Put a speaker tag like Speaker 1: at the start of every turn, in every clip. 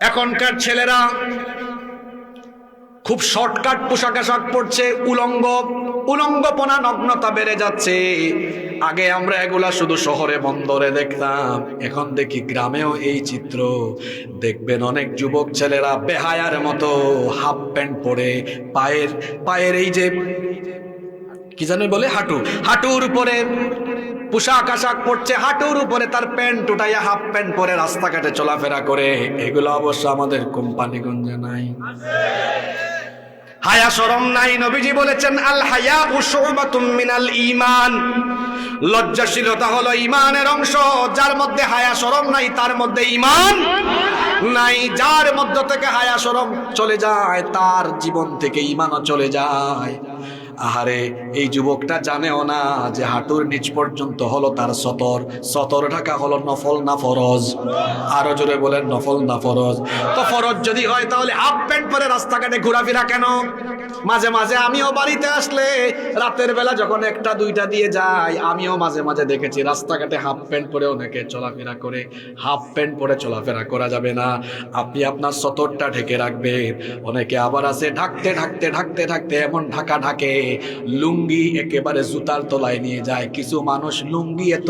Speaker 1: এখনকার ছেলেরা খুব শর্টকাট পোশাক আশাক পড়ছে উলঙ্গ, উলঙ্গপনা নগ্নতা বেড়ে যাচ্ছে। আগে আমরা এগুলা শুধু শহরে বন্দরে দেখতাম, এখন দেখি গ্রামেও এই চিত্র। দেখবেন অনেক যুবক ছেলেরা বেহায়ার মতো হাফ প্যান্ট পরে পায়ের পায়ের এই যে, কি জানি বলে, হাঁটু, হাঁটুর উপরে পোশাক আশাক পড়ছে হাঁটুর উপরে তার প্যান্ট উঠাইয়া হাফ প্যান্ট পরে রাস্তাঘাটে চলাফেরা করে। এগুলো অবশ্য আমাদের কোম্পানিগঞ্জে নাই। হায়া শরম নাই, নবীজি বলেছেন, আল হায়া উশুবাতুম মিনাল ঈমান। লজ্জাশীলতা হলো ঈমানের অংশ, যার মধ্যে হায়া শরম নাই, তার মধ্যে ঈমান নাই। যার মধ্য থেকে হায়া শরম চলে যায়, তার জীবন থেকে ঈমানও চলে যায়। আহারে, এই যুবকটা জানেও না যে হাঁটুর নিচ পর্যন্ত হলো তার সতর। সতর ঢাকা হলো নফল না ফরজ। আরও জোরে বলেন, নফল না ফরজ। তো ফরজ যদি হয় তাহলে হাফ প্যান্ট পরে রাস্তাঘাটে ঘোরাফেরা কেন? মাঝে মাঝে আমিও বাড়িতে আসলে রাতের বেলা যখন একটা দুইটা দিয়ে যাই, আমিও মাঝে মাঝে দেখেছি রাস্তাঘাটে হাফ প্যান্ট পরে অনেকে চলাফেরা করে। হাফ প্যান্ট পরে চলাফেরা করা যাবে না। আপনি আপনার সতরটা ঢেকে রাখবেন। অনেকে আবার আছে ঢাকতে ঢাকতে ঢাকতে ঢাকতে, এমন ঢাকা ঢাকে। লুঙ্গি একেবারে জুতার তলায় নিয়ে যায়। কিছু মানুষ লুঙ্গি এত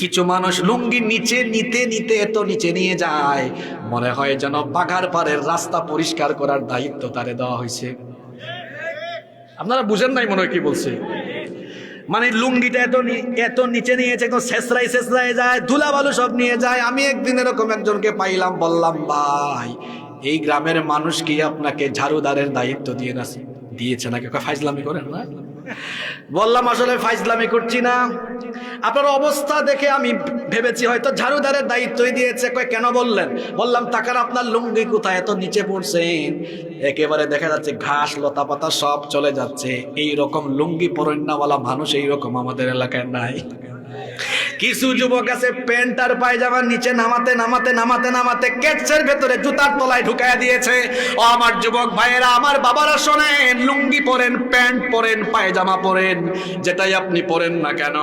Speaker 1: কিছু মানুষ লুঙ্গি নিচে নিতে নিতে এত নিচে নিয়ে যায়। মনে হয় যেন বাঘার পাড়ের রাস্তা পরিষ্কার করার দায়িত্ব তারে দেওয়া হয়েছে। আপনারা বুঝেন নাই মনে হয় কি বলছে? মানে লুঙ্গিটা এত এত নিচে নিয়েছে একদম শেষরাই শেষরাই যায় ধুলা বালু সব নিয়ে যায়। আমি একদিন এরকম একজনকে পাইলাম, বললাম, ভাই, এই গ্রামের মানুষ কি আপনাকে ঝাড়ুদারের দায়িত্ব দিয়ে না দিয়েছে নাকি? ফাইজলামি করেন না? বললাম, আসলে ফাইজলামি করছি না। আপনার অবস্থা দেখে আমি ভেবেছি হয়তো ঝাড়ুদারের দায়িত্বই দিয়েছে। কয়, কেন বললেন? বললাম তাকার আপনার লুঙ্গি কোথায়? এত নিচে পড়ছেন একেবারে দেখা যাচ্ছে ঘাস লতা পাতা সব চলে যাচ্ছে। এই রকম লুঙ্গি পরন্যাওয়ালা মানুষ এই রকম আমাদের এলাকায় নাই। কিছু যুবক আছে, প্যান্ট আর পায়জামার নিচে নামাতে নামাতে নামাতে নামাতে কেটসের ভেতরে জুতার তলায় ঢুকায় দিয়েছে। ও আমার যুবক ভাইয়েরা, আমার বাবারা শোনেন, লুঙ্গি পরেন, প্যান্ট পরেন, পায়জামা পরেন, যেটাই আপনি পরেন না কেন,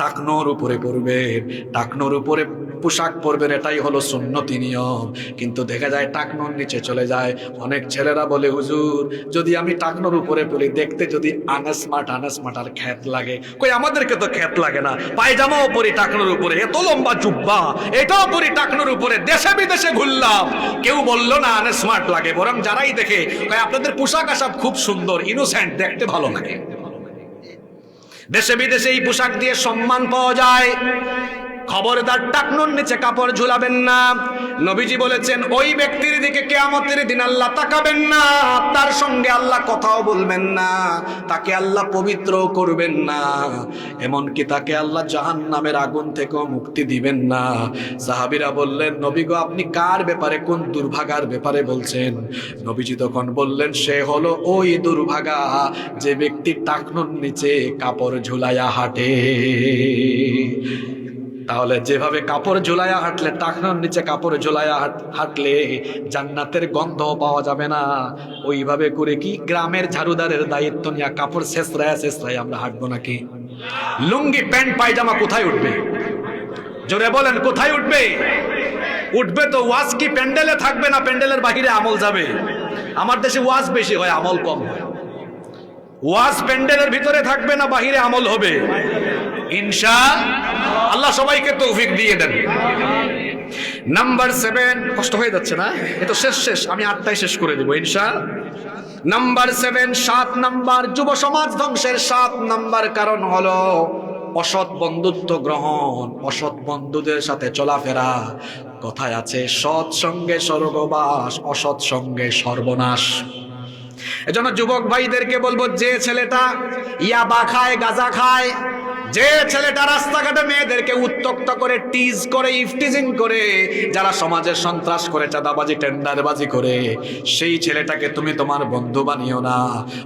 Speaker 1: টাকনোর উপরে পরবেন টাকনোর উপরে পোশাক পরবেন, এটাই হলো সুন্নতি নিয়ম। কিন্তু দেখা যায় টাকনোর নিচে চলে যায়। অনেক ছেলেরা বলে, হুজুর, যদি আমি টাকনোর উপরে পড়ি, দেখতে যদি আনাসমাট আনাসমাট আর খ্যাত লাগে। কই, আমাদেরকে তো খ্যাত লাগে না। পায়জামাও পরি টাকনোর উপরে, এত লম্বা জুব্বা। এটাও পরি টাকনোর উপরে, দেশে বিদেশে ঘুরলাম। কেউ বলল না আনাসমাট লাগে, বরং যারাই দেখে কয় আপনাদের পোশাক আশাক খুব সুন্দর ইনোসেন্ট দেখতে ভালো লাগে। দেশে বিদেশে এই পোশাক দিয়ে সম্মান পাওয়া যায়। খবরদার টাকনুর নিচে কাপড় ঝুলাবেন না। নবীজি বলেছেন, ওই ব্যক্তির দিকে কেয়ামতের দিন আল্লাহ তাকাবেন না, তার সঙ্গে আল্লাহ কথাও বলবেন না, তাকে আল্লাহ পবিত্র করবেন না। এমনকি তাকে আল্লাহ জাহান নামের আগুন থেকেও মুক্তি দিবেন না। সাহাবিরা বললেন, নবী গো, আপনি কার ব্যাপারে, কোন দুর্ভাগার ব্যাপারে বলছেন? নবীজি তখন বললেন, সে হলো ওই দুর্ভাগা যে ব্যক্তি টাকনুর নিচে কাপড় ঝুলাইয়া হাঁটে। তাহলে যেভাবে কাপড় ঝুলাইয়া হাঁটলে, টাকনোর নিচে কাপড় ঝুলাইয়া হাঁটলে জান্নাতের গন্ধ পাওয়া যাবে না। ওইভাবে করে কি গ্রামের ঝাড়ুদারের দায়িত্ব নিয়ে কাপড় শেষরায় শেষরায় আমরা হাঁটবো নাকি? লুঙ্গি, প্যান্ট, পায়জামা কোথায় উঠবে? জোরে বলেন, কোথায় উঠবে? উঠবে তো ওয়াজ কি প্যান্ডেলে থাকবে না প্যান্ডেলের বাহিরে আমল যাবে? আমার দেশে ওয়াজ বেশি হয়, আমল কম হয়। ওয়াজ প্যান্ডেলের ভিতরে থাকবে না, বাহিরে আমল হবে। ইনশা আল্লাহ সবাইকে তৌফিক দিয়ে দেন। নাম্বার সেভেন কষ্ট হয়ে যাচ্ছে না? এ তো শেষ শেষ। আমি আটটায় শেষ করে দেবো, ইনশা। নাম্বার সেভেন সাত নাম্বার, যুব সমাজ ধ্বংসের সাত নাম্বার কারণ হলো অসৎ বন্ধুত্ব গ্রহণ, অসৎ বন্ধুদের সাথে চলাফেরা। কথায় আছে, সৎ সঙ্গে স্বর্গবাস, অসৎ সঙ্গে সর্বনাশ। এজন্য যুবক ভাইদেরকে বলব, যে ছেলেটা ইয়াবা খায়, গাঁজা খায় যে ছেলেটা রাস্তাঘাটে মেয়েদেরকে উত্তক্ত করে টিজ করে ইফটিজিং করে, যারা সমাজের সন্ত্রাস করে, চাঁদাবাজি, টেন্ডারবাজি করে, সেই ছেলেটাকে তুমি তোমার বন্ধু বানিও না।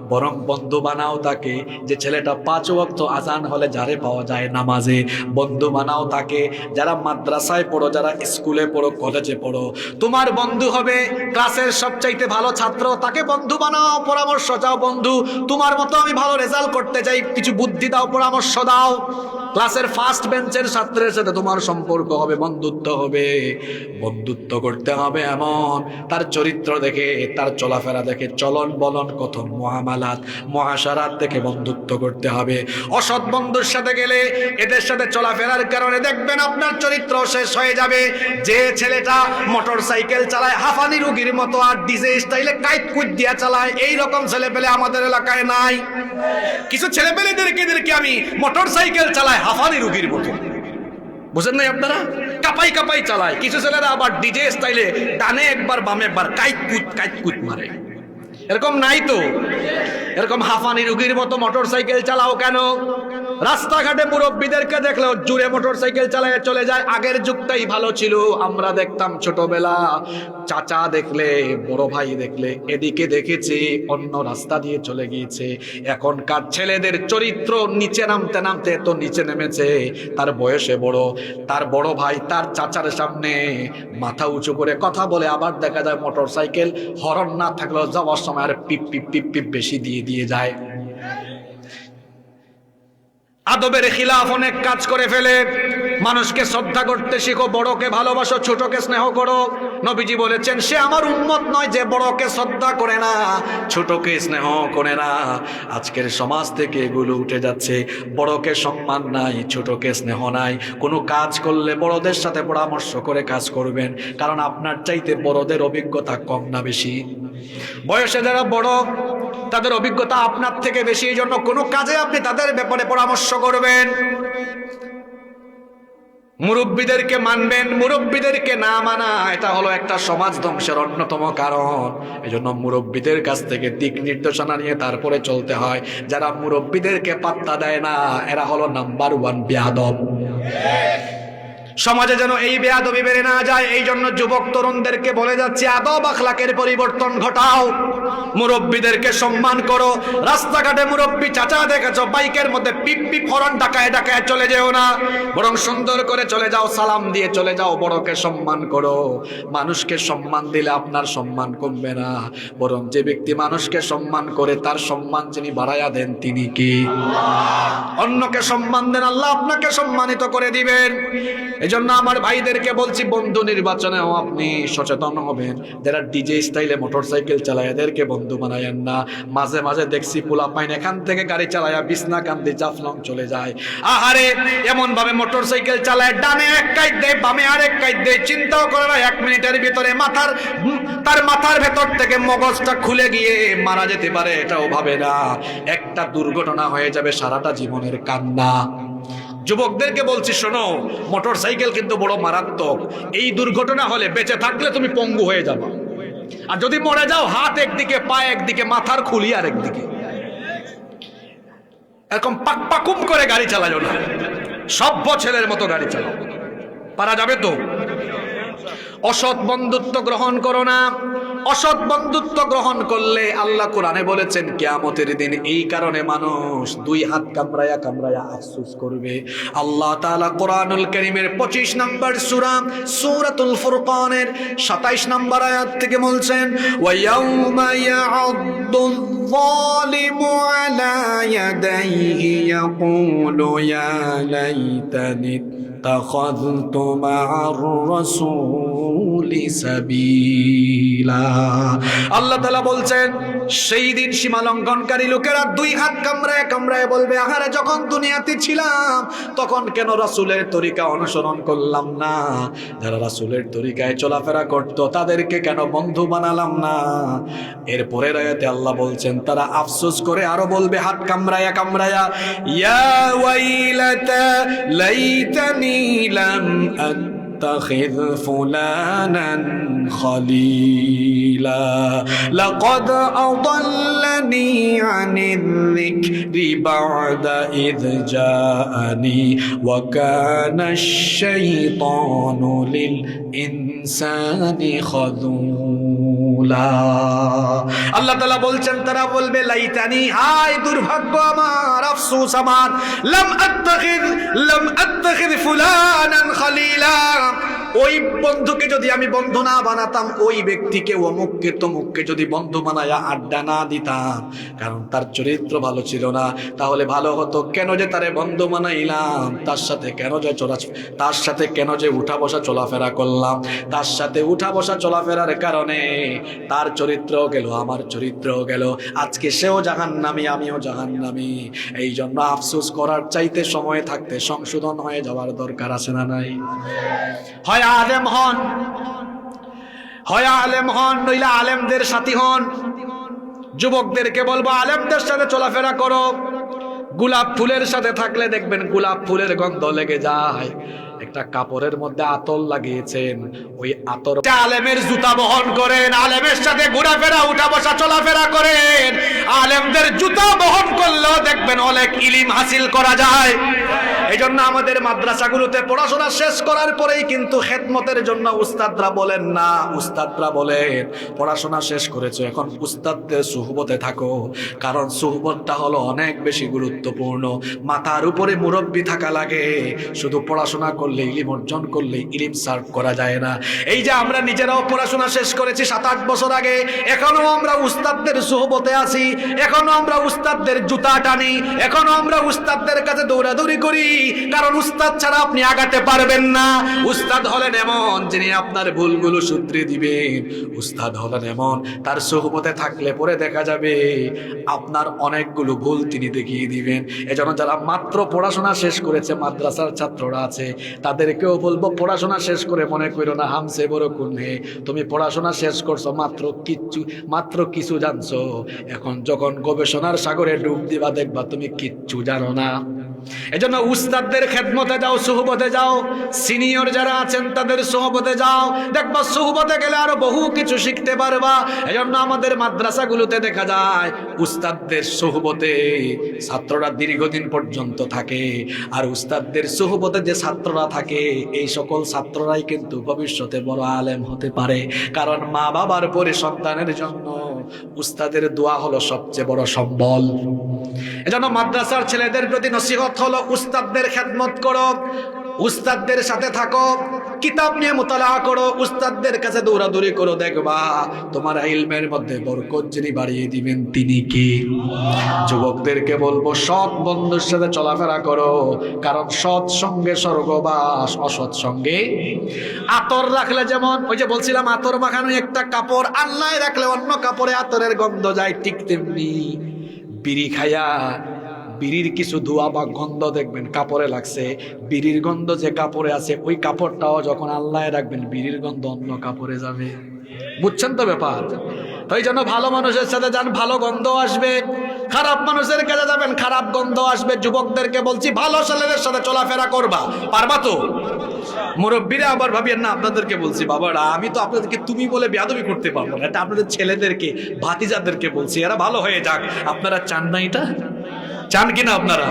Speaker 1: বরং বন্ধু বানাও তাকে। যে ছেলেটা পাঁচ ওয়াক্ত আজান হলে যারে পাওয়া যায় নামাজে, বন্ধু বানাও তাকে। যারা মাদ্রাসায় পড়ো, যারা স্কুলে পড়ো, কলেজে পড়ো, তোমার বন্ধু হবে ক্লাসের সবচাইতে ভালো ছাত্র। তাকে বন্ধু বানাও, পরামর্শ চাও বন্ধু। তোমার মতো আমি ভালো রেজাল্ট করতে চাই। কিছু বুদ্ধি দাও, পরামর্শ দাও। ক্লাসের ফার্স্ট বেঞ্চের ছাত্রের সাথে তোমার সম্পর্ক হবে, বন্ধুত্ব হবে। বন্ধুত্ব করতে হবে এমন। তার চরিত্র দেখে, তার চলাফেরা দেখে, চলন বলন, কথন মহামালাত, মহাসারাত বন্ধুত্ব করতে হবে। অসৎ বন্ধুর সাথে গেলে এদের সাথে চলাফেরার কারণে দেখবেন আপনার চরিত্র শেষ হয়ে যাবে। যে ছেলেটা মোটর সাইকেল চালায়, হাফানি রুগীর মতো, আর ডিজে স্টাইলে কাইট কুইট দিয়া চালায় এই রকম ছেলে পেলে আমাদের এলাকায় নাই। কিছু ছেলে পেলেদেরকে আমি মোটর সাইকেল চালায় হাফানি রুগীর মতো বুঝেন নাই আপনারা? কাপাই কাপাই চালায়। কিছু ছেলেরা আবার ডিজে স্টাইলে ডানে একবার বামে একবার কাইট কুট কাইট কুট মারে। এরকম নাই তো? এরকম হাফানি রুগীর মতো মোটর সাইকেল চালাও কেন? রাস্তাঘাটে মুরব্বীদেরকে দেখলেও জুড়ে মোটর সাইকেল চালায় চলে যায়। আগের যুগটাই ভালো ছিল, আমরা দেখতাম ছোটবেলা। চাচা দেখলে, বড় ভাই দেখলে, এদিকে দেখেছি, অন্য রাস্তা দিয়ে চলে গিয়েছে। এখনকার ছেলেদের চরিত্র নিচে নামতে নামতে তো নিচে নেমেছে। তার বয়সে বড়, তার বড় ভাই তার চাচার সামনে মাথা উঁচু করে কথা বলে আবার দেখা যায় মোটর সাইকেল হরন না থাকলেও যাওয়ার সময় আর পিপ পিপ পিপ পিপ বেশি দিয়ে দিয়ে যায়। আদবের খিলাফ অনেক কাজ করে ফেলে। মানুষকে শ্রদ্ধা করতে শিখো, বড়কে ভালোবাসো, ছোটকে স্নেহ করো। নবীজি বলেছেন, সে আমার উন্মত নয় যে বড়কে শ্রদ্ধা করে না, ছোটকে স্নেহ করে না। আজকের সমাজ থেকে এগুলো উঠে যাচ্ছে। বড়কে সম্মান নাই, ছোটকে স্নেহ নাই। কোনো কাজ করলে বড়দের সাথে পরামর্শ করে কাজ করবেন, কারণ আপনার চাইতে বড়দের অভিজ্ঞতা কম না বেশি। বয়সে যারা বড় তাদের অভিজ্ঞতা আপনার থেকে বেশি, এই জন্য কোনো কাজে আপনি তাদের ব্যাপারে পরামর্শ করবেন। মুরব্বীদেরকে মানবেন, মুরব্বীদেরকে না মানা, এটা হলো একটা সমাজ ধ্বংসের অন্যতম কারণ। এই জন্য মুরব্বীদের কাছ থেকে দিক নির্দেশনা নিয়ে তারপরে চলতে হয়। যারা মুরব্বীদেরকে পাত্তা দেয় না, এরা হলো নাম্বার ওয়ান বেয়াদব। সমাজে যেন এই বেয়াদবি বেড়ে না যায়, এই জন্য যুবক তরুণদেরকে বলে যাচ্ছে, আদব আখলাকের পরিবর্তন ঘটাও। মুরব্বীদেরকে সম্মান করো। রাস্তাঘাটে মুরব্বী চাচা দেখেছ, বাইকের মধ্যে পিপ হরন ডাকায় ডাকায় চলে যেও না। বরং সুন্দর করে চলে যাও, সালাম দিয়ে চলে যাও, বড়কে সম্মান করো। মানুষকে সম্মান দিলে আপনার সম্মান কমবে না। বরং যে ব্যক্তি মানুষকে সম্মান করে, তার সম্মান যিনি বাড়াইয়া দেন, তিনি কি? অন্যকে সম্মান দেন, আল্লাহ আপনাকে সম্মানিত করে দিবেন। এজন্য আমার ভাইদেরকে বলছি, বন্ধু নির্বাচনেও আপনি সচেতন হবেন। যারা ডিজে স্টাইলে মোটরসাইকেল চালায়, এদেরকে বন্ধু বানায়েন না। মাঝে মাঝে দেখছি পোলা পাইন এখান থেকে গাড়ি চালায়া বিছনা কান্দি জাফলং চলে যায়। আহারে এমন ভাবে মোটরসাইকেল চালায়, ডানে এক কাইট দেয়, বামে আর এক দেয়, চিন্তাও করে না, এক মিনিটের ভিতরে মাথার তার মাথার ভেতর থেকে মগজটা খুলে গিয়ে মারা যেতে পারে, এটাও ভাবে না। একটা দুর্ঘটনা হয়ে যাবে সারাটা জীবনের কান্না। যুবকদেরকে বলছি, শোনো, মোটর সাইকেল কিন্তু বড় মারাত্মক। এই দুর্ঘটনা হলে বেঁচে থাকলে তুমি পঙ্গু হয়ে যাবে। আর যদি মরে যাও, হাত একদিকে, পা একদিকে, মাথার খুলি আর একদিকে। এরকম পাক পাকুম করে গাড়ি চালালো না। সভ্য ছেলের মতো গাড়ি চালাও। পারা যাবে তো? অসৎ বন্ধুত্ব গ্রহণ করো না। অসৎ বন্ধুত্ব গ্রহণ করলে আল্লাহ কোরআনে বলেছেন, কেয়ামতের দিন এই কারণে মানুষ দুই হাত কামড়ায়া কামড়ায়া আফসোস করবে। আল্লাহ তাআলা কোরআনুল করিমের পঁচিশ নম্বর সুরাম সূরাতুল ফুরকানের 27 নম্বর আয়াত থেকে বলছেন যালিমু আলা ইয়াদাইহি, ইয়াকুলু, ইয়া লাইতানি اتخذت مع الرسول سبيلا আল্লাহ তাআলা বলছেন সেই দিন সীমা লঙ্ঘনকারী লোকেরা দুই হাত কামড়ায় কামড়ায় বলবে আহারে যখন দুনিয়াতে ছিলাম তখন কেন রাসূলের তরিকা অনুসরণ করলাম না যারা রাসূলের তরিকায় চলাফেরা করত তাদেরকে কেন বন্ধু বানালাম না এরপরের আয়াতে আল্লাহ বলছেন তারা আফসোস করে আরো বলবে হাত কামড়ায়া কামড়ায়া ইয়া ওয়াইলাতা লাইতানি লাম أتخذ فلانا خليلا. لقد أضلني عن الذكر بعد إذ جاءني وكان الشيطان للإنسان خذولا. আল্লাহ তালা বলছেন, তারা বলবে, লাইতানি, হায় দুর্ভাগ্য আমার, আফসোস আমার। লাম আত্তাখিদ লাম আত্তাখিদ ফুলানান খালিলা। ওই বন্ধুকে যদি আমি বন্ধু না বানাতাম, ওই ব্যক্তিকে অমুককে তমুককে যদি বন্ধু বানায়া আড্ডা না দিতাম, কারণ তার চরিত্র ভালো ছিল না, তাহলে ভালো হতো কেন যে তারে বন্ধু বানাইলাম? তার সাথে কেন যে চলা তার সাথে কেন যে উঠা বসা চলাফেরা করলাম? তার সাথে উঠা বসা চলাফেরার কারণে তার চরিত্র গেল, আমার চরিত্র গেল। আজকে সেও জাহান নামি আমিও জাহান নামি এই জন্য আফসোস করার চাইতে সময় থাকতে সংশোধন হয়ে যাওয়ার দরকার আছে না নাই? হয় আলেম হন। হয় আলেম হন, নইলে আলেমদের সাথী হন। যুবকদেরকে বলব, আলেমদের সাথে চলাফেরা করো। গোলাপ ফুলের সাথে থাকলে দেখবেন গোলাপ ফুলের গন্ধ লেগে যায়। একটা কাপড়ের মধ্যে আতর লাগিয়েছেন। ওই আতর আলেমের জুতা বহন করেন, আলেমের সাথে ঘোরাফেরা উঠা বসা চলাফেরা করেন, আলেমদের জুতা বহন করলেও দেখবেন অনেক ইলিম হাসিল করা যায়। এই জন্য আমাদের মাদ্রাসাগুলোতে পড়াশোনা শেষ করার পরেই কিন্তু খেদমতের জন্য উস্তাদরা বলেন, না, উস্তাদরা বলেন, পড়াশোনা শেষ করেছ, এখন উস্তাদদের সুহবতে থাকো। কারণ সুহবতটা হলো অনেক বেশি গুরুত্বপূর্ণ। মাথার উপরে মুরব্বী থাকা লাগে। শুধু পড়াশোনা করলে ইলিম অর্জন করলে ইলিম সার্ভ করা যায় না। এই যে আমরা নিজেরাও পড়াশোনা শেষ করেছি সাত আট বছর আগে, এখনও আমরা উস্তাদদের সোহবতে আছি, এখনও আমরা উস্তাদদের জুতা টানি, এখনও আমরা উস্তাদদের কাছে দৌড়াদৌড়ি করি, কারণ উস্তাদ ছাড়া আপনি আগাতে পারবেন না। উস্তাদ হলেন এমন যিনি আপনার ভুলগুলো শুধরে দিবেন। উস্তাদ হলেন এমন, তার সুহবতে থাকলে পরে দেখা যাবে আপনার অনেকগুলো ভুল তিনি দেখিয়ে দিবেন। এজন্য যারা মাত্র পড়াশোনা শেষ করেছে, মাদ্রাসার ছাত্ররা আছে তাদেরকেও বলব, পড়াশোনা শেষ করে মনে করো না হামসে বড় কুনে তুমি পড়াশোনা শেষ করছ, মাত্র কিচ্ছু, মাত্র কিছু জানছো। এখন যখন গবেষণার সাগরে ডুব দিবা, দেখবা তুমি কিচ্ছু জানো না। এজন্য উস্তাদদের খেদমতে যাও, সুহবতে যাও। সিনিয়র যারা আছেন, তাদের সোহবতে যাও। দেখবা সুহবতে গেলে আরও বহু কিছু শিখতে পারবা। এজন্য আমাদের মাদ্রাসাগুলোতে দেখা যায়, উস্তাদদের সোহবতে ছাত্ররা দীর্ঘদিন পর্যন্ত থাকে। আর উস্তাদদের সোহবতে যে ছাত্ররা থাকে, এই সকল ছাত্ররাই কিন্তু ভবিষ্যতে বড় আলেম হতে পারে। কারণ মা বাবার পরে সন্তানের জন্য উস্তাদের দোয়া হলো সবচেয়ে বড় সম্বল। এজন্য মাদ্রাসার ছেলেদের প্রতি নসিহত হলো, উস্তাদদের খেদমত করো, উস্তাদদের সাথে থাকো। কিতাব নিয়ে মোতালা করো, উস্তাদদের কাছে দৌড়াদৌড়ি করো, দেখবা তোমার ইলমের মধ্যে বরকত যিনি বাড়িয়ে দিবেন তিনি কি? যুবকদেরকে বলব, সৎ বন্ধুর সাথে চলাফেরা করো, কারণ সৎ সঙ্গে স্বর্গবাস, অসৎ সঙ্গে আতর রাখলে যেমন, ওই যে বলছিলাম, আতর মাখানো একটা কাপড়, আল্লাহ রাখলে অন্য কাপড়ে আতরের গন্ধ যায় ঠিক তেমনি। বিড়ি খায়া বিড়ির কিছু ধোয়া বা গন্ধ দেখবেন, কাপড়ে লাগছে। বিড়ির গন্ধ যে কাপড়ে আছে, ওই কাপড়টাও যখন আল্লাহ রাখবেন, বিড়ির গন্ধ অন্য কাপড়ে যাবে। বুঝছেন তো ব্যাপার? তাই জন্য ভালো মানুষের সাথে যান, ভালো গন্ধ আসবে। খারাপ মানুষের কাছে যাবেন, খারাপ গন্ধ আসবে। যুবকদেরকে বলছি, ভালো ছেলেদের সাথে চলাফেরা করবা। পারবা তো? মুরব্বীরা আবার ভাবিয়েন, না, আপনাদেরকে বলছি, বাবারা, আমি তো আপনাদেরকে তুমি বলে বেয়াদবি করতে পারব না। এটা আপনাদের ছেলেদেরকে, ভাতিজাদেরকে বলছি, এরা ভালো হয়ে যাক। আপনারা চান না এটা? চান কিনা আপনারা